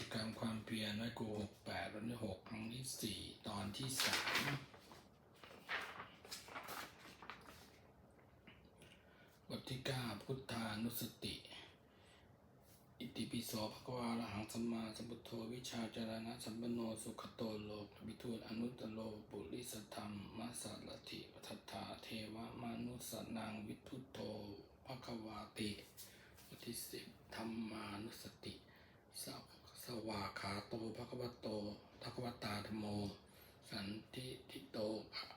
จกรรมความเพียรไว้กูหกแปดวันที่หกครั้งที่สี่ตอนที่สามบทที่เก้าพุทธานุสติ อิติปิโสภควาระหังสัมมาสัมพุทโธวิชาจารณะสัมปโนสุขโตโลกวิทูตอนุตตโลปุริสธรรมมัสสารถิปัฏฐาเทวมนุสนังวิทุโตภควาติบทที่สิบธรรมานุสติส วสวาขาโตภควโตภควตาธโม สันติทิโต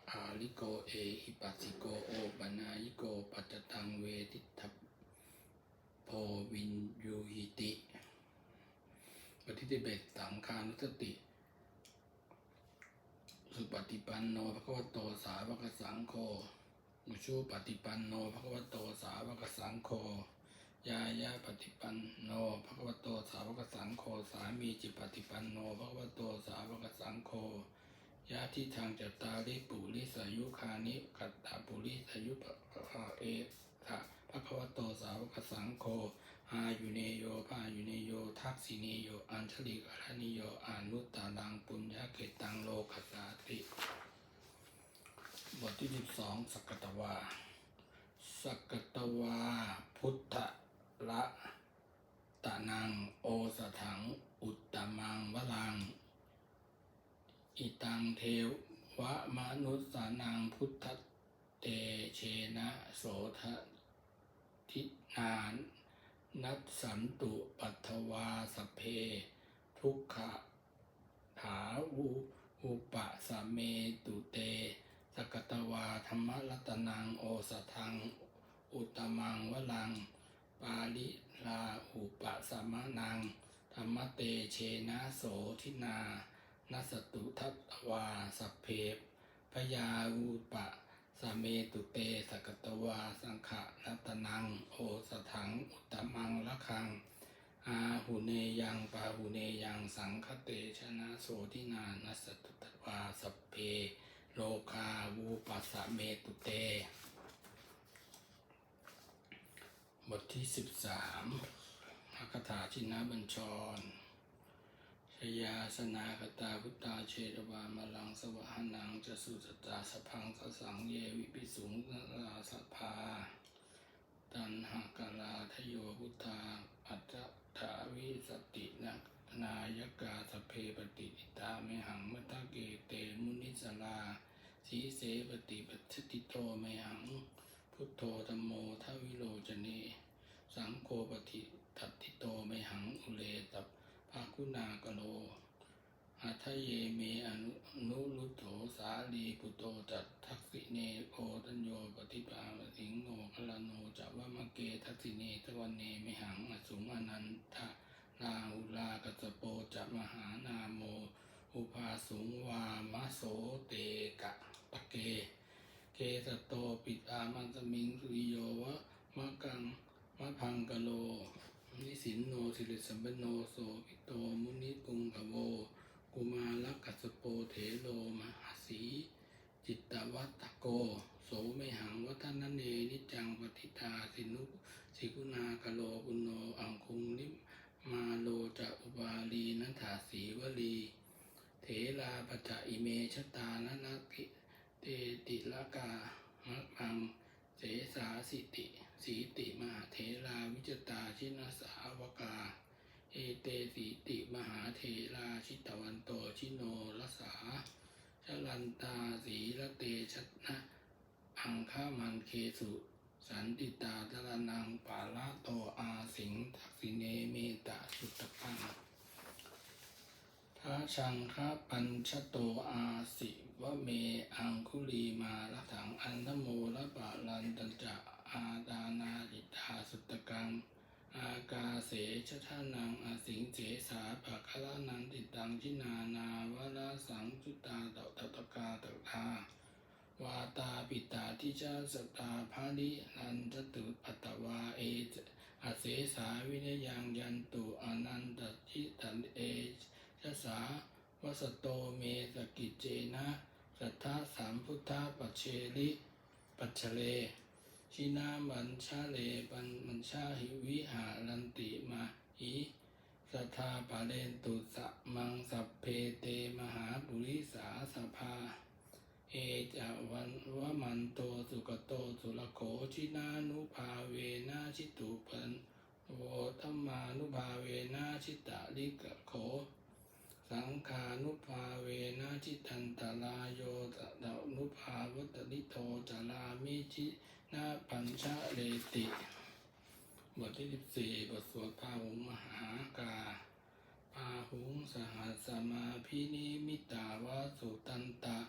อาลิโกเอหิปัสสิโกโอปัญญิโกปัจจตังเวทิทัพโพวินยูหิติปฏิทิเบตสังคานุสติ สุปฏิปันโนภควโตสาวกสังโฆมุชูปฏิปันโนภควโตสาวกสังโฆ ยายาปฏิปันโนภควโตสาวกสังโฆสามีจิปฏิปันโนภควโตสาวกสังโฆยาที่ทางจัตตาริปุริสายุคานิกัตตาปุริสายุปะเอทะภควโตสาวกสังโฆอายุเนโยพายุเนโยทักษิเนโยอัญชลิกรณิโยอานุตตาลังปุญญเกตังโลกัสสาติ บทที่สิบสองสักกตวา สักกตวา พุทธ ละตะนังโอสถัง อุตตมังวลัง อิตังเทวะมนุสสานังพุทธเตเชนะโสทะทินานนัสสันตุปัทวาสเพ ทุกขะถาวุอุปะสะเมตุเต สกตวาธรรมรัตนังโอสทัง อุตตมังวลัง ปาลิลาอุปสมะนัง ธรรมเตเชนะโสทินานัสตุทัตวาสัพเพพยาอุปสเมตุเตสกตวาสังขะรัตนัง โอสถังอุตมังละคัง อาหุเนยังปาหุเนยังสังคเตชนะโสทินานัสตุทัตวาสัพเพ โลคาวูปัสสะเมตุเต บทที่สิบสามพระคาถาชินาบัญชร ชยาสนาคตาพุตตาเชตวามาลังสวะหนังจะสุตตาสพังสสังเยวิปิสุงลาสภา ตันหากาลาทโยพุทธาอัตถาวิสตินักนายกาสเพปฏิอิตาเมหังมัตตะเกเตมุนิสลาสีเสปฏิปัชติโตเมหัง พุทโธธรรมโมทวิโรจเน สังโฆปฏิทัตติโตเมหังอุเลตับภาคุณากโลอัทเยเมอนุนุรุตโถสาลีปุโตจัตทักษิเนโอตัญโยปฏิปาวสิงโนคลโนจัวมะเกทักษิเนตวันเนเมหังอสุงอนันทะลาหุลากัสสโปจะมหานาโม อุภาสุงวามะโสเตกะปะเก เกสโตปิตามันสมิงสุริโยวะมะกังมะพังกะโล นิสินโนสิริสัมปโนโสปิโตมุนิปุงกะโว กุมาลกัสโปเถโลมหาสีจิตตวัตโก โสเมหังวัฒนเนนิจังปฏิตาสินุสิกุณากะโลกุโนอังคุงนิมาโลจะอุบาลีนันถาสีวลี เถลาปัจจอิเมชตา ลกามะมังเสสาสิติสีติมหาเทราวิจตาชินสาวกา เอเตสีติมหาเทราชิตวันโตชิโนรสาชลันตาสีละเตชนะ อังคามันเคสุ สันติตาตระนังปาลาโตอาสิงทักษิเนเมตาสุตตัง พระ ชังคปัญชโตอาสิวะเมอังคุลีมาละถังอันนโมละปะลันตัญจะอาดานาจิตาสุตกัง อากาเสชะทานังอาสิงเสสาภะคะละนังติตังชินานาวะละสังจุตาตตตกาตถาวาตาปิตาทิจาสตาภาลินันตตุปัตวาเอจอาเสสาวินยังยันตุอนันตจิตันเอ ยสาวสโตเมสกิจเจนะสัทธาสามพุทธาปัจเชลิปัจเชเล ชินาบัญชาเลปันบัญชาหิวิหารันติมาหิสัทธาปะเรนตุสะมังสัพเพเตมหาปุริสาสภา เอจาวันวมันโตสุกโตสุรโขชินานุภาเวนะชิตุปันโวธรรมานุภาเวนะชิตาลิกะโข สังขานุภาเวนะชิตันตลาโยตะดานุภาวัตลิโตจารามิจินาปัญชะเรติ บทที่สิบสี่บทสวดพาหุงมหากาพาหุงสหัสมาพินิมิตาวาสุตันตะ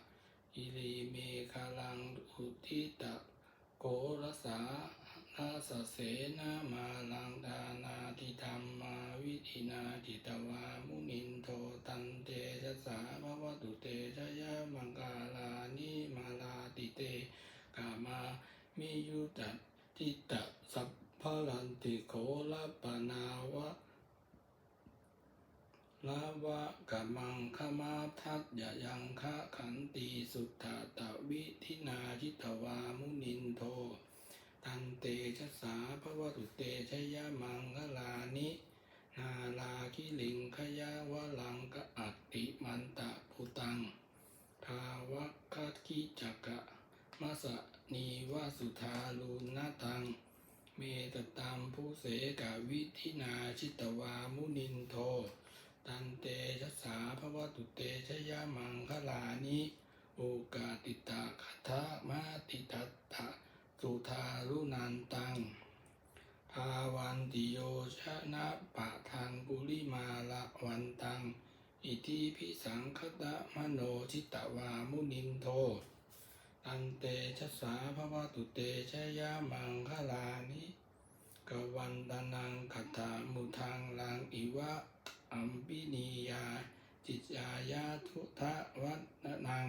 อิริเมฆาลังอุทิตะโกรสานาสเสนามาลังดานาทิธรรมาวิธินาทิตวามุนินโทตันเตชะสาภวตุเตชะยะมังกาลานิมาลาติเต กามามิยุตติตะสัพพลันติโคลปนาวะ ลาวะกะมังคมาทัตยะยังคะขันตีสุทธาตวิทินาจิตวามุนินโท ตันเตชะสาภวตุเตชะยะมังคลานิ นาลาคิลิงขยาวะลังกะอัตติมันตะพุตัง ทาวะคัตคิจักกะ มัสะนีวาสุธาลุนาตัง เมตตัมผู้เสกวิทินาชิตวามุนินโท ตันเตชะสาภวตุเตชะยะมังคลานิโอกาติตาคทะมาติตัตตะสุธารุนันตัง ภาวันติโยชนะปะทางกุลิมาละวันตัง อิทิพิสังคตะมโนชิตวามุนินโท ตันเตชะสาภวตุเตชะยะมังคลานิกวันตานังคตามุทังลังอิวะอัมปินียา จิตยายาทุทะวัตนัง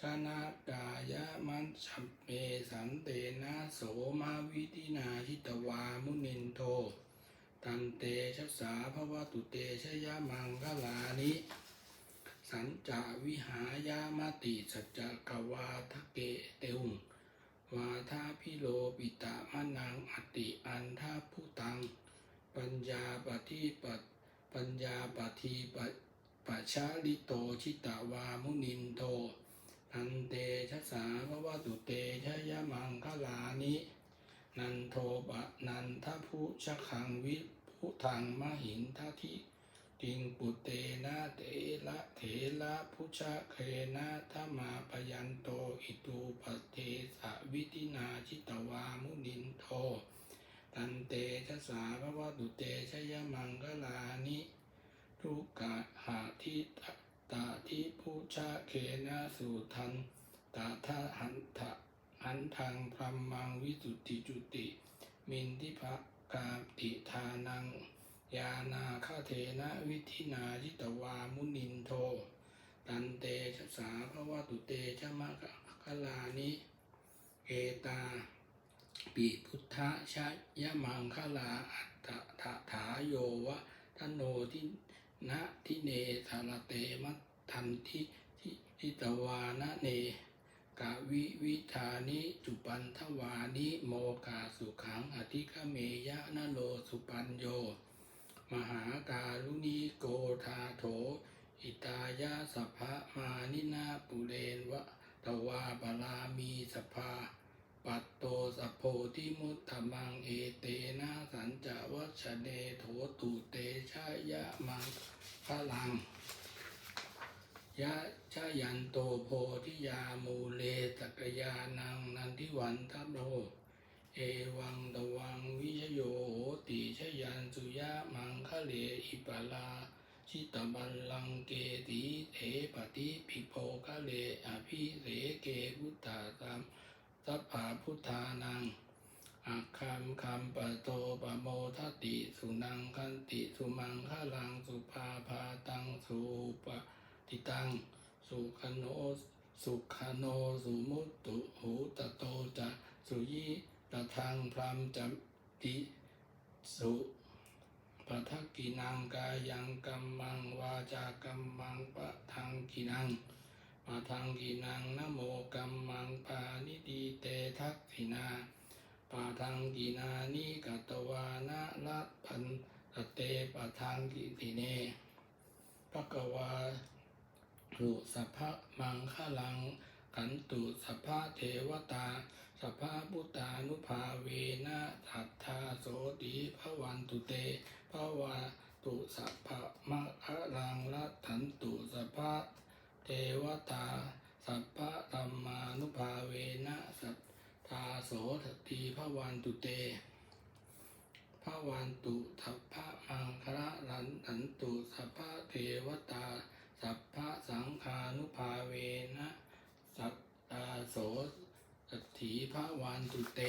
ชนะกายะมันฉัมเมสันเตนะโสมาวิตินาชิตวามุนินโท ตันเตชะสาภวตุเตชะยะมังคลานิ สัญจาวิหายามติสัจจกวาทะเกเตวงวาทาพิโลปิตามะนังอติอันทาพุตัง ปัญญาปฏิปัปัญญาปฏิปัปัชาลิโตชิตาวามุนินโทนันเตชะสาภวตุเตชะยะมังคลานินันโทปะนันทพุชะขังวิพุทังมหินทธิ ติงปุเตนะเตละเถละพุชะเคนะธมาปยันโตอิตูปเทสะวิตินาชิตวามุนินโทตันเตชะสาภวตุเตชะยะมังคลานิทุกกะหาทิตตาทิพุชะเคนะสุทันตาทะหันทะหันทางพรหมังวิสุทธิจุติ มินทิภะกาติทานัง ยานาคาเทนะวิธินาจิตวามุนินโท ตันเตชะสาภวตุเตชะมะกะลานิ เอตา ปิพุทธะชะยะมังคลาอัตตะทะถาโยวะทโนทินะทิเนสารเตมัทันทิทิทิตวานะเนกาวิวิธานิจุปันทวานิโมกาสุขังอธิคเมยะนะโลสุปัญโย มหาการุณีโกธาโถ อิตายาสภะมานินาปุเรนวะตวาบาลามีสภา ปัตโตสโพธิมุตตมังเอเตนะสัญจวัชเนโถตุเตชะยะมังพลังยะชะยันโตโพธิยามูเลตกยานังนันทิวันทัพโน เอวังตวังวิชโยโหติชยันสุยะมังคะเลอิปะลาชิตบัลลังเกติเถปฏิปิโพคะเลอภิเสเกพุทธาตัมสัพพาพุทธานังอัคคัมคัมปะโตปะโมทติสุนังคันติสุมังคะลังสุภาพาตังสุปะติตังสุขโนสุขโนสุมุตตุหูตโตจะสุยิ ตทังพรามจติสุปะทักกินังกายังกัมมังวาจากัมมังปะทังกินังปะทังกินังนะโมกัมมังปานิดีเตทักขินาปะทังกินานิกัตวานะละพันสเตปะทังกิติเนภะกวารุสัพพะมังคลัง ขันตุสัพพะเทวตาสัพพะพุทธานุภาเวนะสัทธาโสติภวันตุเตภวะตุสัพพะมะคะลังรัตถันตุสัพพะเทวตาสัพพะธรรมานุภาเวนะสัทธาโสติภวันตุเตภวันตุสัพพะมังคละลันถันตุสัพพะเทวตาสัพพะสังฆานุภาเวนะ สัทธาโสสัตถีพระวันตุเต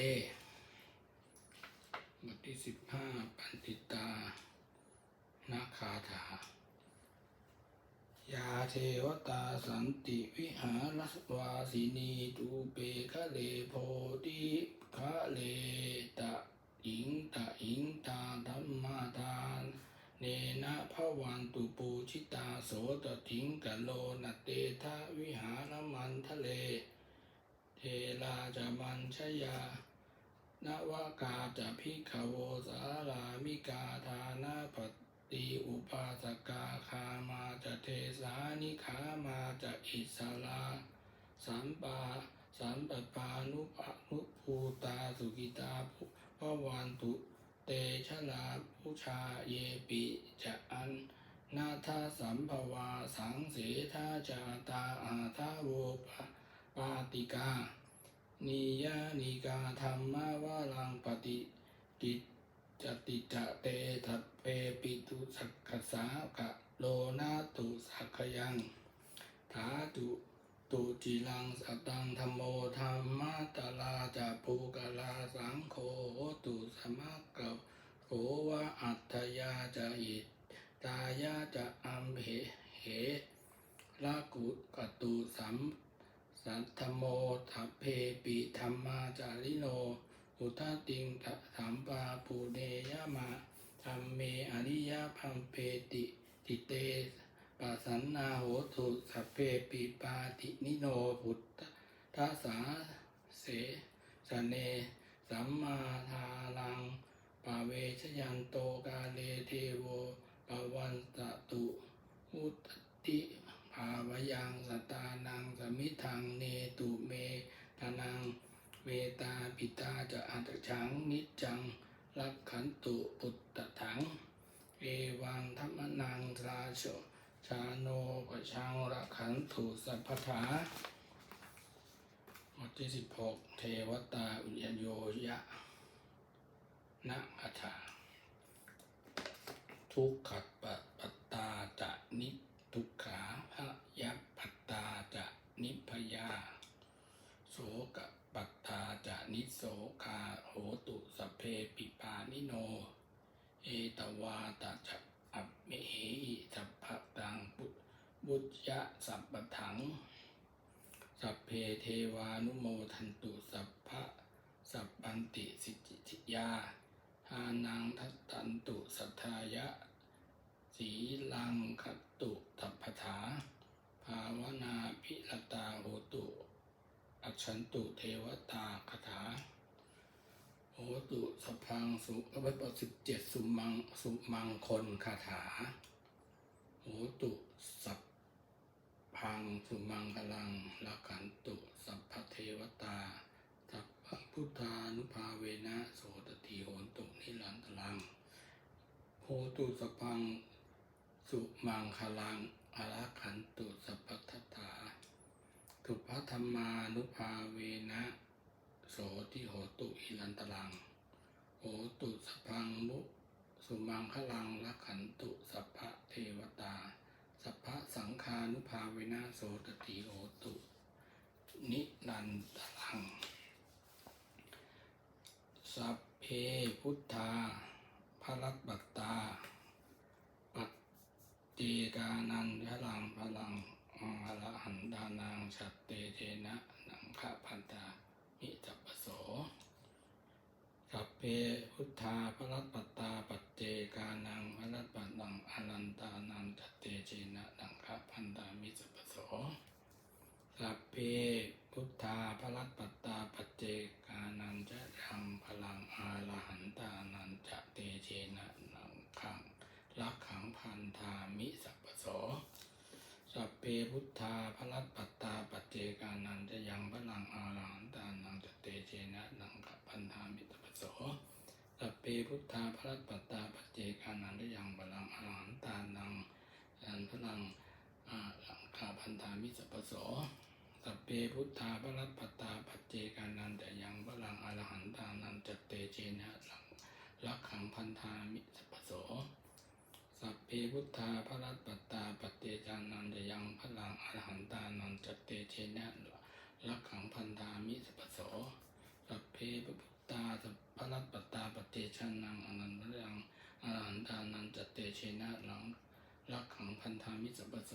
บทที่สิบห้าปันติตานาคาถายาเทวตาสันติวิหารสวาสินีตูเปคะเลโพธิคะเลตะอิงตะอิงตาธรรมาทาน เนนะพระวันตุปูชิตาโสตถิงกะโลนเตทะวิหารมันทะเล เทลาจะมันชยานวากาจะพิกขโวสารามิกาทานาปฏิอุปาสกาคามาจะเทสานิขามาจะอิสลาสัมปาสัมปปานุปนุภูตาสุกิตาภุพวันตุ เตชะลาผู้ชาเยปิจะอันนาทาสัมภวาสังเสทาจาตาอาทาโวปปาติกา นิยานิกาธรรมาวาลังปฏิกิจจติจะเตทัพเปปิตุสักขสากะโลนาตุสักขยัง ถาตุ ตุจิลังสตังธรรมโมธรรมะตลาจะปูกลาสังโฆตุสมักกะโขวะอัตถยาจะอิตายาจะอัมเหเหลากุกตุสัมสัทธโมทัพเพปิธรรมาจาริโน อุทาติงทะสัมปาปูเนยมาธรรมเมอริยพัมเปติติเต ปัสสันนาโหตุสัพเพปิปาตินิโนพุทธทัสสาเสสเน สัมมาทาลังปาเวชยันโตกาเลเทโวปวันตตุอุตติภาวยังสตานังสมิทังเนตุเมตานังเวตาปิตาจะอัตฉังนิจังรักขันตุปุตตะถัง เอวังธรรมนังสาโช ชาโนปชังรักขันตุสัพพาบทที่สิบหกเทวตาอุญโยยะนะอัฏาทุกขัดปะปัตตาจะนิทุกขาพะยัปัตตาจะนิพยา โสกปัตตาจะนิโสกาโหตุสเพปิปานิโน เอตวาตาจะอัปเมหิสัพ บุจยะสัพปะถัง สัพเพเทวานุโมทันตุสัพพะสัพพันติสิจิทิยาทานังทัตตันตุสัทธายะ สีลังคตุตัพพถา ภาวนาพิรตาโหตุ อัจฉันตุเทวตาคาถาโหตุสพังสุอภิปสิบเจ็ดสุมังสุมังคนคาถาโหตุสัพ พังสุมังกลังละขันตุ สัพพเทวตาสัพพพุทธานุภาเวนะโสตติโหนตุนิรันตลังโหตุสพพังสุมังคลังอรขันตุสัพพทัตถาทุพธรรมานุภาเวนะโสติโหตุอิรันตลังโหตุสัพพังมุสุมังคลังละขันตุสัพพเทวตา สัพพะสังฆานุภาเวนะโสตติโหตุ นิรันตลัง สัพเพพุทธาพรัตบัตตา ปัจเจกานันพลังพลังอรหันดานังชัตเตเทนะนังคะพันตามิจัปปโส สัพเพพุทธาพรัตปตาปัจเจกานังพรัตปัตังอนันตานังจัตเตเจนะนังคะพันตามิจัปปโสสัพเพพุทธาพรัตปตาปัจเจกานันจะยังพลังอาลหันตานันจะเตเชนะนังคังรักขังพันธามิสัพพโส สัพเพพุทธาพระรัตปัตตาปัจเจกานันจะยังพลังอารันตานังจเตเชนะนังกัปพันธามิสัพพโสสัพเพพุทธาพระรัตปัตตาปัจเจกานันจะยังพลังอารันตานังอันพลังอาลังคาพันธามิสัพพโสสัพเพพุทธาพระรัตปัตตาปัจเจกานันจะยังพลังอาหันตานันจเตเชนะลังลักขังพันธามิสัพพโส สัพเพพุทธาพระรัตปตาปฏิจานันจะยังพลังอรหันตานันจเตเชนะลักขังพันธามิสัพโสสัพเพพุทธาสัพพรัตปตาปฏิชานังอนันตยังอรหันตานันจเตเชนะลังลักขังพันธามิสัพโส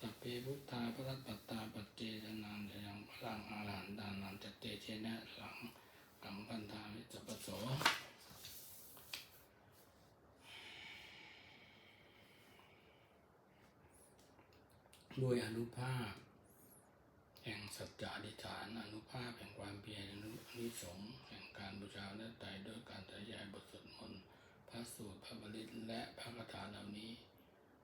สัพเพพุทธาพระรัตปตาปฏิชานังจะยังพลังอรหันตานันจเตเชนะลังขังพันธามิสัพพโส ด้วยอนุภาพ แห่งสัจจะอธิษฐาน อนุภาพแห่งความเพียรอนุนิสงส์แห่งการบูชาและไตรด้วยการตยายบทสวดมนต์พระสูตรพระบริตและพระคาถาเหล่านี้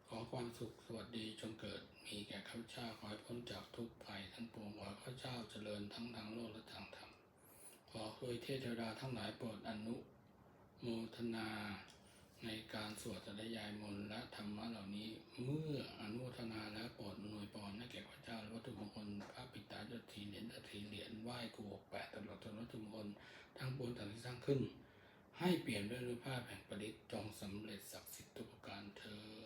ขอความสุขสวัสดีจงเกิดมีแก่ข้าพเจ้าขอให้พ้นจากทุกภัยทั้งปวงขอข้าพเจ้าเจริญทั้งทางโลกและทางธรรมขอโดยเทพเทวดาทั้งหลายโปรดอนุโมทนา ในการสวดสธยายมนต์และธรรมะเหล่านี้ เมื่ออนุทนาและโปรดหน่วยปอนให้แก่พระเจ้าวัตถุมงคลพระปิตาจทีเหรียญตทีเหรียญไหว้ครูแปดตลอดจนวัตถุมงคลทั้งบนต่างที่สร้างขึ้น ให้เปลี่ยนด้วยรูปภาพแห่งประดิษฐ์จงสำเร็จศักดิ์สิทธิ์ทุกประการเธอ